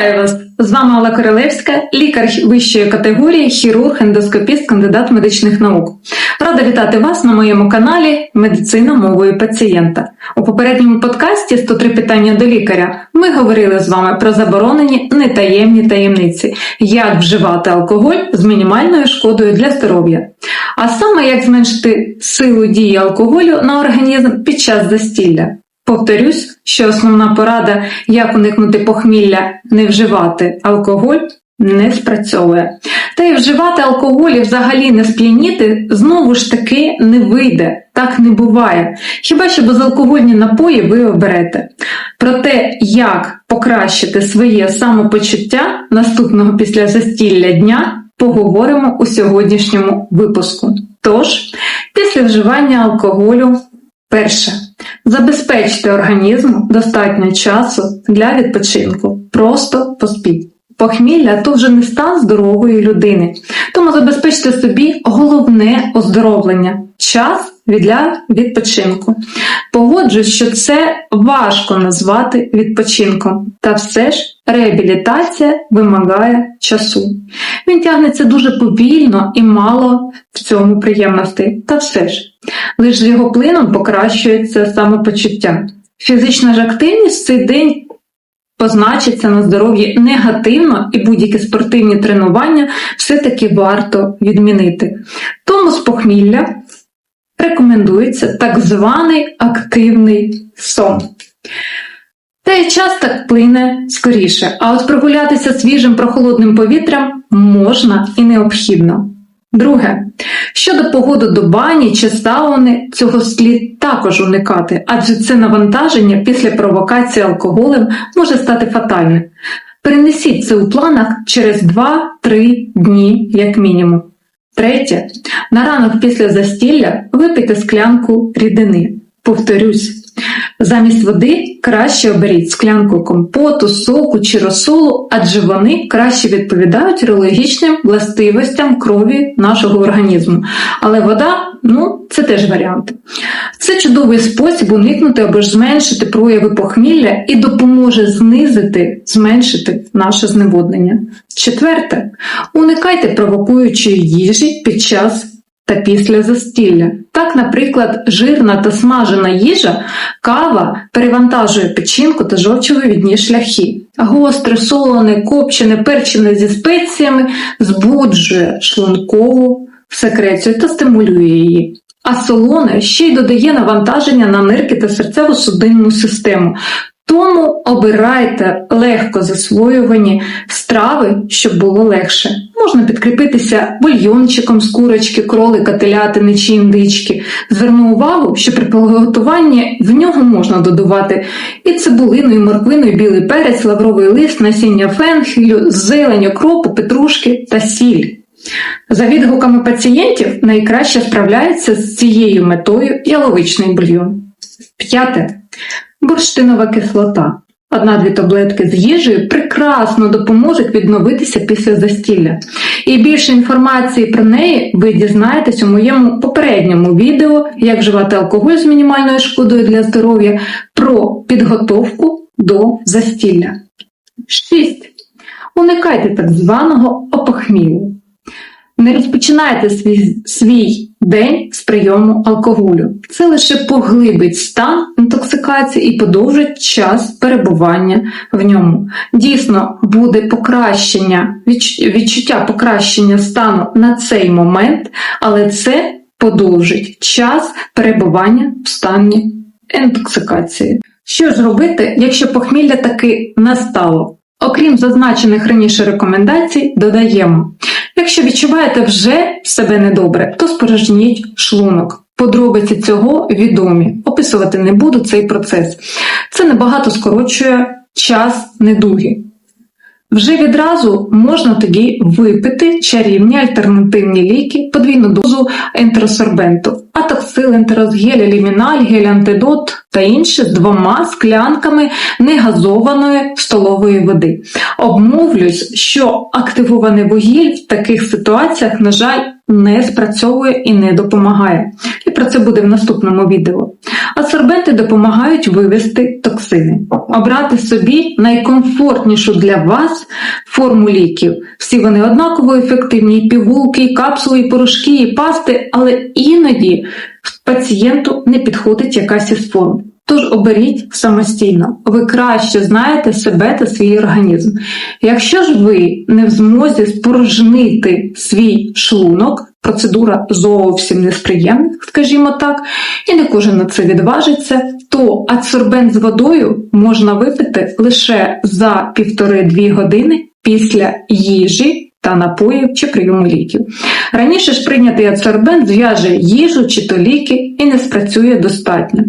Вітаю вас! З вами Алла Королевська, лікар вищої категорії, хірург, ендоскопіст, кандидат медичних наук. Рада вітати вас на моєму каналі Медицина мовою пацієнта. У попередньому подкасті «103 питання до лікаря ми говорили з вами про заборонені нетаємні таємниці, як вживати алкоголь з мінімальною шкодою для здоров'я. А саме як зменшити силу дії алкоголю на організм під час застілля. Повторюсь, що основна порада, як уникнути похмілля, не вживати алкоголь, не спрацьовує. Та й вживати алкоголь і взагалі не сп'яніти знову ж таки не вийде, так не буває. Хіба що безалкогольні напої ви оберете. Про те, як покращити своє самопочуття наступного після застілля дня, поговоримо у сьогоднішньому випуску. Тож, після вживання алкоголю, перше. Забезпечте організму достатньо часу для відпочинку. Просто поспіть. Похмілля то вже не стан здорової людини. Тому забезпечте собі головне оздоровлення час для відпочинку. Погоджуюсь, що це важко назвати відпочинком, та все ж реабілітація вимагає часу. Він тягнеться дуже повільно і мало в цьому приємностей, та все ж. Лише з його плином покращується самопочуття. Фізична ж активність в цей день позначиться на здоров'ї негативно і будь-які спортивні тренування все-таки варто відмінити. Тому з похмілля рекомендується так званий активний сон. Та й час так плине скоріше, а от прогулятися свіжим прохолодним повітрям можна і необхідно. Друге, щодо погоди до бані чи сауни, цього слід також уникати, адже це навантаження після провокації алкоголем може стати фатальним. Перенесіть це у планах через 2-3 дні, як мінімум. Третє, на ранок після застілля випийте склянку рідини. Повторюсь, замість води краще оберіть склянку компоту, соку чи розсолу, адже вони краще відповідають реологічним властивостям крові нашого організму. Але вода, ну, це теж варіант. Це чудовий спосіб уникнути або ж зменшити прояви похмілля і допоможе знизити, зменшити наше зневоднення. Четверте, уникайте провокуючої їжі під час та після застілля. Так, наприклад, жирна та смажена їжа, кава перевантажує печінку та жовчовивідні шляхи. Гостре, солоне, копчене, перчене зі спеціями збуджує шлункову секрецію та стимулює її. А солоне ще й додає навантаження на нирки та серцево-судинну систему. Тому обирайте легко засвоювані страви, щоб було легше. Можна підкріпитися бульйончиком з курочки, кролика, телятини чи індички. Зверну увагу, що при приготуванні в нього можна додавати і цибулину, і морквину, і білий перець, лавровий лист, насіння фенхелю, зелень, окропу, петрушки та сіль. За відгуками пацієнтів найкраще справляється з цією метою яловичний бульйон. П'яте. Бурштинова кислота. Одна-дві таблетки з їжею прекрасно допоможуть відновитися після застілля. І більше інформації про неї ви дізнаєтесь у моєму попередньому відео, як вживати алкоголь з мінімальною шкодою для здоров'я, про підготовку до застілля. 6. Уникайте так званого опохмілу. Не розпочинайте свій, свій день з прийому алкоголю. Це лише поглибить стан інтоксикації і подовжить час перебування в ньому. Дійсно, буде покращення, відчуття покращення стану на цей момент, але це подовжить час перебування в стані інтоксикації. Що ж робити, якщо похмілля таки настало? Окрім зазначених раніше рекомендацій, додаємо. Якщо відчуваєте вже себе недобре, то спорожніть шлунок. Подробиці цього відомі. Описувати не буду цей процес. Це набагато скорочує час недуги. Вже відразу можна тоді випити чарівні альтернативні ліки, подвійну дозу ентеросорбенту, атоксил, ентеросгель, еліміналь, гель-антидот та інші з двома склянками негазованої столової води. Обмовлюсь, що активований вугіль в таких ситуаціях, на жаль, не спрацьовує і не допомагає. І про це буде в наступному відео. Адсорбенти допомагають вивести токсини, обрати собі найкомфортнішу для вас форму ліків. Всі вони однаково ефективні, і пігулки, і капсули, і порошки, і пасти, але іноді пацієнту не підходить якась із форм. Тож оберіть самостійно, ви краще знаєте себе та свій організм. Якщо ж ви не в змозі спорожнити свій шлунок, процедура зовсім несприємна, скажімо так, і не кожен на це відважиться, то адсорбент з водою можна випити лише за півтори-дві години після їжі та напоїв чи прийому ліків. Раніше ж прийнятий адсорбент зв'яже їжу чи то ліки і не спрацює достатньо.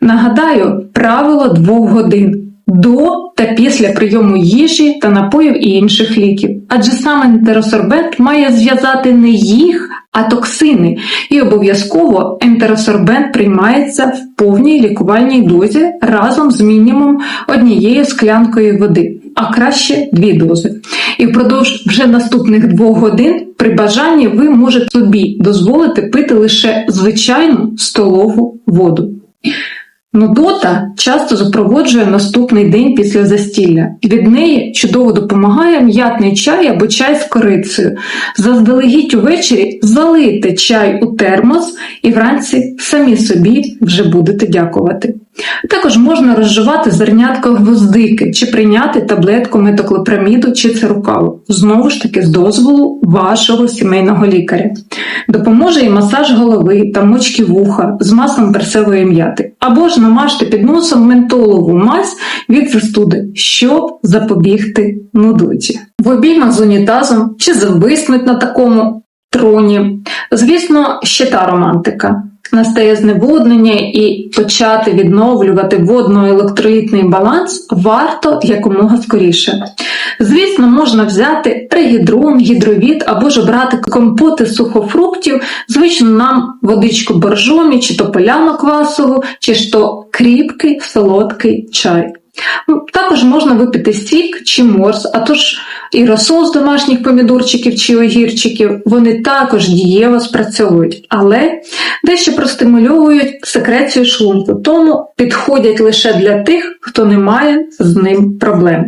Нагадаю, правило двох годин. До та після прийому їжі та напоїв і інших ліків. Адже саме ентеросорбент має зв'язати не їх, а токсини, і обов'язково ентеросорбент приймається в повній лікувальній дозі разом з мінімум однією склянкою води, а краще дві дози. І впродовж вже наступних двох годин при бажанні ви можете собі дозволити пити лише звичайну столову воду. Нудота часто запроводжує наступний день після застілля. Від неї чудово допомагає м'ятний чай або чай з корицею. Заздалегідь увечері залийте чай у термос і вранці самі собі вже будете дякувати. Також можна розживати зернятко гвоздики чи прийняти таблетку метоклопраміду чи цирукалу, знову ж таки з дозволу вашого сімейного лікаря. Допоможе і масаж голови та мочки вуха з маслом перцевої м'яти. Або ж намажте під носом ментолову мазь від застуди, щоб запобігти нудоті. В обіймах з унітазом чи зависнуть на такому троні. Звісно, ще та романтика. Настає зневоднення і почати відновлювати водно-електроїдний баланс варто якомога скоріше. Звісно, можна взяти тригідрон, гідровід або ж обрати компоти сухофруктів, звично нам водичку боржомі, чи то поляну квасову, чи ж то кріпкий солодкий чай. Ну, Також можна випити сік чи морс, а тож і розсол з домашніх помідорчиків чи огірчиків, вони також дієво спрацьовують, але дещо простимульовують секрецію шлунку, тому підходять лише для тих, хто не має з ним проблем.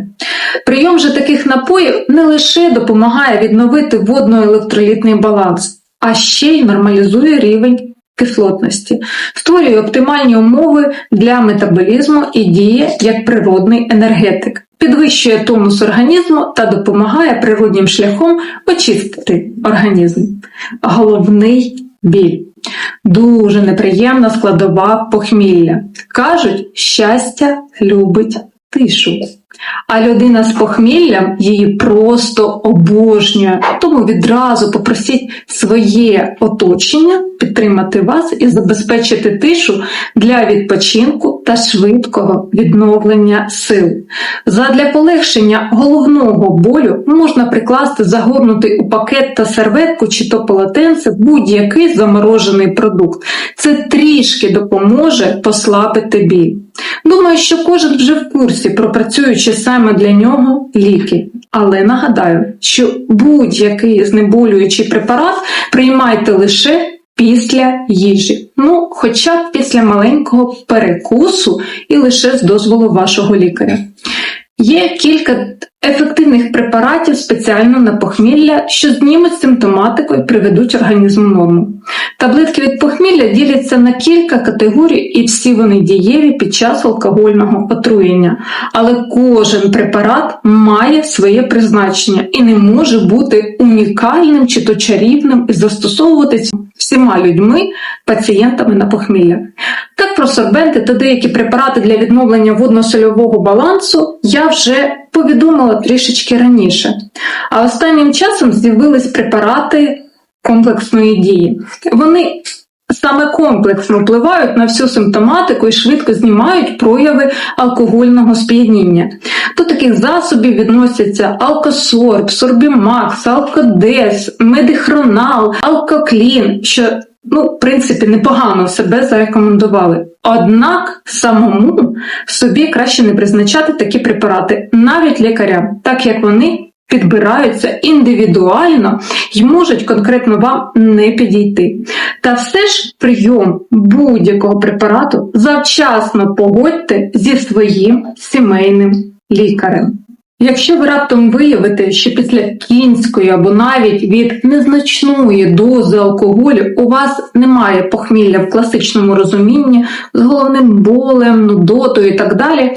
Прийом же таких напоїв не лише допомагає відновити водно-електролітний баланс, а ще й нормалізує рівень кислотності, створює оптимальні умови для метаболізму і діє як природний енергетик, підвищує тонус організму та допомагає природнім шляхом очистити організм. Головний біль. Дуже неприємна складова похмілля. Кажуть, щастя любить тишу. А людина з похміллям її просто обожнює. Тому відразу попросіть своє оточення підтримати вас і забезпечити тишу для відпочинку та швидкого відновлення сил. Задля полегшення головного болю можна прикласти загорнутий у пакет та серветку чи то полотенце будь-який заморожений продукт. Це трішки допоможе послабити біль. Думаю, що кожен вже в курсі про працюючі саме для нього ліки. Але нагадаю, що будь-який знеболюючий препарат приймайте лише після їжі. Ну, хоча б після маленького перекусу і лише з дозволу вашого лікаря. Є кілька ефективних препаратів спеціально на похмілля, що знімуть симптоматику і приведуть організм в норму. Таблетки від похмілля діляться на кілька категорій, і всі вони дієві під час алкогольного отруєння. Але кожен препарат має своє призначення і не може бути унікальним чи то чарівним і застосовуватися всіма людьми, пацієнтами на похмілля. Так про сорбенти та деякі препарати для відновлення водно-сольового балансу я вже повідомила трішечки раніше. А останнім часом з'явились препарати комплексної дії. Вони саме комплексно впливають на всю симптоматику і швидко знімають прояви алкогольного сп'яніння. До таких засобів відносяться алкосорб, сорбімакс, алкодес, медихронал, алкоклін, що Ну, в принципі, непогано себе зарекомендували. Однак самому собі краще не призначати такі препарати, навіть лікарям, так як вони підбираються індивідуально і можуть конкретно вам не підійти. Та все ж прийом будь-якого препарату завчасно погодьте зі своїм сімейним лікарем. Якщо ви раптом виявите, що після кінської або навіть від незначної дози алкоголю у вас немає похмілля в класичному розумінні з головним болем, нудотою і так далі,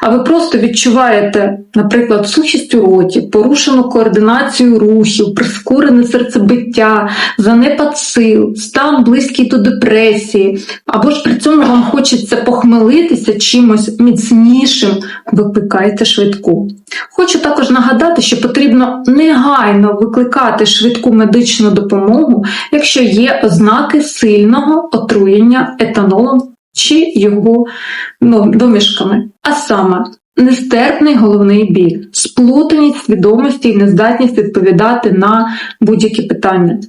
а ви просто відчуваєте, наприклад, сухість у роті, порушену координацію рухів, прискорене серцебиття, занепад сил, стан близький до депресії, або ж при цьому вам хочеться похмелитися чимось міцнішим, викликайте швидку. Хочу також нагадати, що потрібно негайно викликати швидку медичну допомогу, якщо є ознаки сильного отруєння етанолом чи його ну, домішками. А саме нестерпний головний біль, сплутаність свідомості і нездатність відповідати на будь-які питання,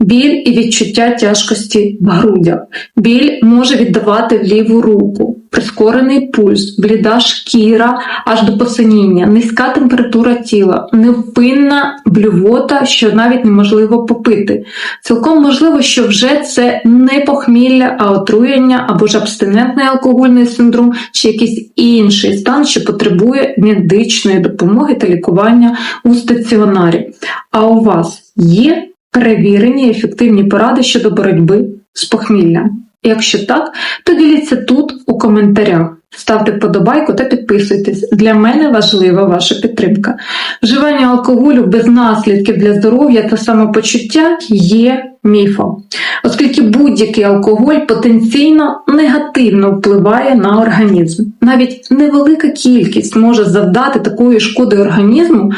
біль і відчуття тяжкості в грудях, біль може віддавати в ліву руку, прискорений пульс, бліда шкіра аж до посиніння, низька температура тіла, невпинна блювота, що навіть неможливо попити. Цілком можливо, що вже це не похмілля, а отруєння або ж абстинентний алкогольний синдром, чи якийсь інший стан, що потребує медичної допомоги та лікування у стаціонарі. А у вас є перевірені ефективні поради щодо боротьби з похміллям? Якщо так, то діліться тут у коментарях. Ставте вподобайку та підписуйтесь. Для мене важлива ваша підтримка. Вживання алкоголю без наслідків для здоров'я та самопочуття є міфом, оскільки будь-який алкоголь потенційно негативно впливає на організм. Навіть невелика кількість може завдати такої шкоди організму,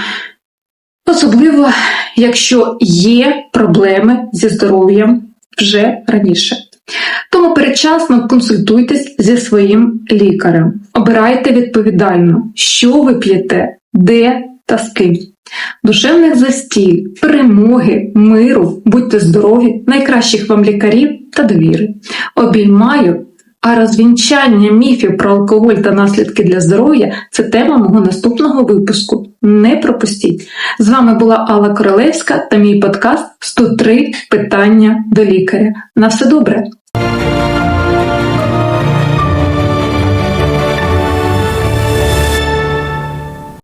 особливо якщо є проблеми зі здоров'ям вже раніше. Тому передчасно консультуйтесь зі своїм лікарем. Обирайте відповідально, що ви п'єте, де та з ким. Душевних застіль, перемоги, миру, будьте здорові, найкращих вам лікарів та довіри. Обіймаю, а розвінчання міфів про алкоголь та наслідки для здоров'я це тема мого наступного випуску. Не пропустіть! З вами була Алла Королевська та мій подкаст 103 питання до лікаря. На все добре!